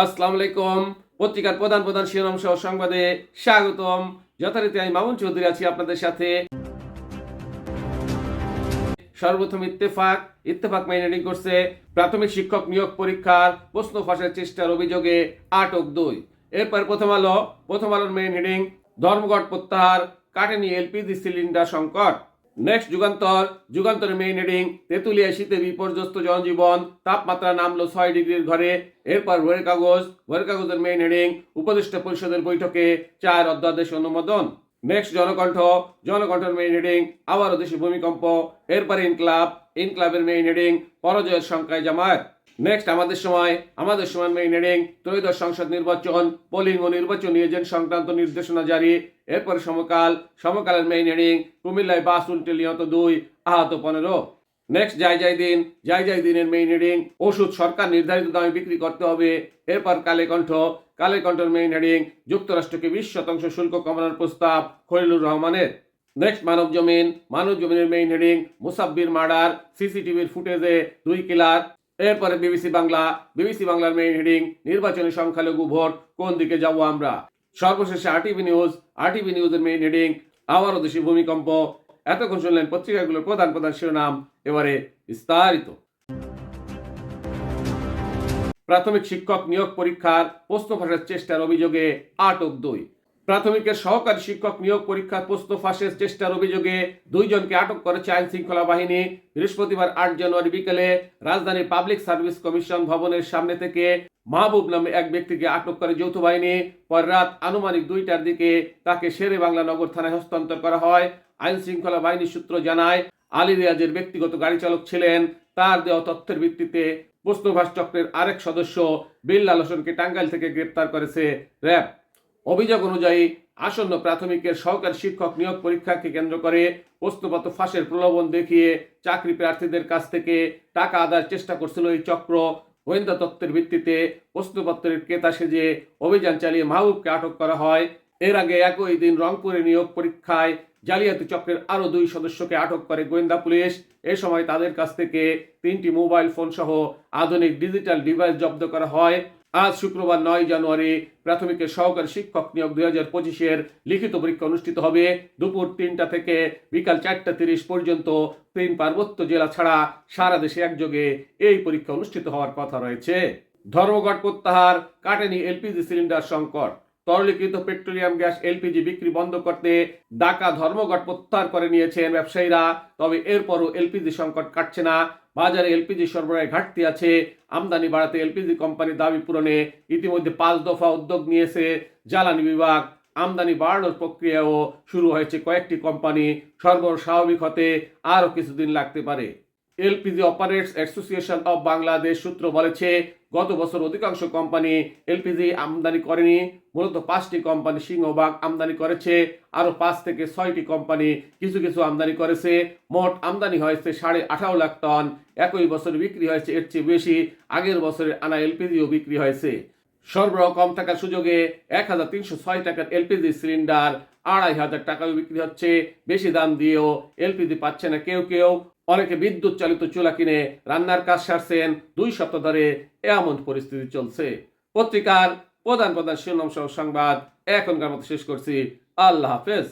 আসসালামু আলাইকুম। পত্রিকার প্রধান প্রধান শিরোনাম সহ সংবাদে স্বাগতম। যথারীতি আমি মামুন চৌধুরী আছি আপনাদের সাথে। সর্বপ্রথম ইত্তেফাক। ইত্তেফাক মাইনেডিং করছে, প্রাথমিক শিক্ষক নিয়োগ পরীক্ষার প্রশ্ন ফাঁসের চেষ্টার অভিযোগে আটক দুই। এরপর প্রথম আলো, প্রথম আলোর মেইন হেডিং ধর্মঘট প্রত্যাহার, কাটেনি এলপিজি সিলিন্ডার সংকট। নেক্সট যুগান্তর। যুগান্তরের মেইন হেডিং তেঁতুলিয়া শীতে বিপর্যস্ত জনজীবন, তাপমাত্রা নামলো ছয় ডিগ্রির ঘরে। এরপর ভোরের কাগজ। ভোরের কাগজের মেইন হেডিং উপদেষ্টা পরিষদের বৈঠকে চার অধ্যাদেশ অনুমোদন। নেক্সট জনকণ্ঠ জনকণ্ঠের মেইন হেডিং আবারও দেশে ভূমিকম্প এরপরে ইনকলাব ইনকলাবের মেইন হেডিং পরাজয়ের সংখ্যায় জামায়াত নেক্সট আমাদের সময় আমাদের সময় মেইন হেডিং ত্রয়োদশ সংসদ নির্বাচন পোলিং ও নির্বাচনী এজেন্ট সংক্রান্ত নির্দেশনা জারি। এরপর সমকাল, সমকালের মেইন হেডিং কুমিল্লায় বাস উল্টে নিহত দুই, আহত পনেরো। নেক্সট যাই যাই দিন যাই যাই দিনের মেইন হেডিং ওষুধ সরকার নির্ধারিত দামে বিক্রি করতে হবে। এরপর কালে কণ্ঠ, কালে কণ্ঠের মেইন হেডিং যুক্তরাষ্ট্রকে বিশ শতাংশ শুল্ক কমানোর প্রস্তাব খলিলুর রহমানের। নেক্সট মানব জমিন, মানব জমিনের মেইন হেডিং মুসাব্বির মার্ডার, সিসিটিভির ফুটেজে দুই কিলার। এরপরে বিবিসি বাংলা, বিবিসি বাংলার মেইন হেডিং নির্বাচনী সংখ্যালঘু ভোট, কোন দিকে যাব আমরা? সর্বশেষে আরটিভি নিউজ আরটিভি নিউজের মেইন হেডিং আবারও দেশি ভূমিকম্প এতক্ষণ শুনলেন পত্রিকাগুলোর প্রধান প্রধান শিরোনাম, এবারে বিস্তারিত। প্রাথমিক শিক্ষক নিয়োগ পরীক্ষার প্রশ্ন ফাঁসের চেষ্টার অভিযোগে আটক দুই। প্রাথমিকের সহকারী শিক্ষক নিয়োগ পরীক্ষার প্রশ্ন ফাঁসের চেষ্টার অভিযোগে দুইজনকে আটক করেছে আইন শৃঙ্খলা বাহিনী। বৃহস্পতিবার আট জানুয়ারি বিকেলে রাজধানীর পাবলিক সার্ভিস কমিশন ভবনের সামনে থেকে মাহবুব নামে এক ব্যক্তিকে আটক করে যৌথ বাহিনী। পর রাত আনুমানিক দুইটার দিকে তাকে শেরে বাংলা নগর থানায় হস্তান্তর করা হয়। আইন শৃঙ্খলা বাহিনীর সূত্র জানায়, আলী রিয়াজের ব্যক্তিগত গাড়ি চালক ছিলেন, তার দেওয়া তথ্যের ভিত্তিতে প্রশ্নভাস চক্রের আরেক সদস্য বিল্লাল হোসেনকে টাঙ্গাইল থেকে গ্রেপ্তার করেছে র্যাব। অভিযোগ অনুযায়ী, আসন্ন প্রাথমিকের সহকারী শিক্ষক নিয়োগ পরীক্ষাকে কেন্দ্র করে প্রশ্নপত্র ফাঁসের প্রলোভন দেখিয়ে চাকরি প্রার্থীদের কাছ থেকে টাকা আদায়ের চেষ্টা করছিল এই চক্র। গোয়েন্দা তত্ত্বের ভিত্তিতে প্রশ্নপত্রের ক্রেতা সেজে অভিযান চালিয়ে মাহবুবকে আটক করা হয়। এর আগে একই দিন রংপুরে নিয়োগ পরীক্ষায় জালিয়াতি চক্রের আরও দুই সদস্যকে আটক করে গোয়েন্দা পুলিশ। এ সময় তাদের কাছ থেকে তিনটি মোবাইল ফোন সহ আধুনিক ডিজিটাল ডিভাইস জব্দ করা হয়। আজ শুক্রবার নয় জানুয়ারি প্রাথমিকের সহকারী শিক্ষক নিয়োগ দুই হাজার পঁচিশের লিখিত পরীক্ষা অনুষ্ঠিত হবে। দুপুর তিনটা থেকে বিকাল চারটা তিরিশ পর্যন্ত তিন পার্বত্য জেলা ছাড়া সারা দেশে একযোগে এই পরীক্ষা অনুষ্ঠিত হওয়ার কথা রয়েছে। ধর্মঘট প্রত্যাহার, কাটেনি এলপিজি সিলিন্ডার সংকট। তরলীকৃত পেট্রোলিয়াম গ্যাস এলপিজি বিক্রি বন্ধ করতে ডাকা ধর্মঘট প্রত্যাহার করে নিয়েছেন ব্যবসায়ীরা। তবে এরপরও এলপিজি সংকট কাটছে না। বাজারে এলপিজি সরবরাহে ঘাটতি আছে। আমদানি বাড়াতে এলপিজি কোম্পানির দাবি পূরণে ইতিমধ্যে পাঁচ দফা উদ্যোগ নিয়েছে জ্বালানি বিভাগ। আমদানি বাড়ানোর প্রক্রিয়াও শুরু হয়েছে কয়েকটি কোম্পানি। সরবরাহ স্বাভাবিক হতে আরও কিছুদিন লাগতে পারে। LPG operators association of Bangladesh সূত্র বলেছে, গত বছর অধিকাংশ কোম্পানি এলপিজি আমদানি করেনি। মূলত পাঁচটি কোম্পানি সিংহভাগ আমদানি করেছে, আরও পাঁচ থেকে ছয়টি কোম্পানি কিছু কিছু আমদানি করেছে। মোট আমদানি হয়েছে সাড়ে আঠারো লাখ টন। একই বছর বিক্রি হয়েছে, এর চেয়ে বেশি আগের বছরের আনা এলপিজিও বিক্রি হয়েছে। সরবরাহ কম থাকার সুযোগে এক হাজার তিনশো ছয় টাকার এলপিজি সিলিন্ডার আড়াই হাজার টাকাও বিক্রি হচ্ছে। বেশি দাম দিয়েও এলপিজি পাচ্ছে না কেউ কেউ। অনেকে বিদ্যুৎ চালিত চুলা কিনে রান্নার কাজ সারছেন, দুই সপ্তাহ ধরে এমন পরিস্থিতি চলছে। পত্রিকার প্রধান প্রধান শিরোনাম সহ সংবাদ এখনকার মতো শেষ করছি। আল্লাহ হাফেজ।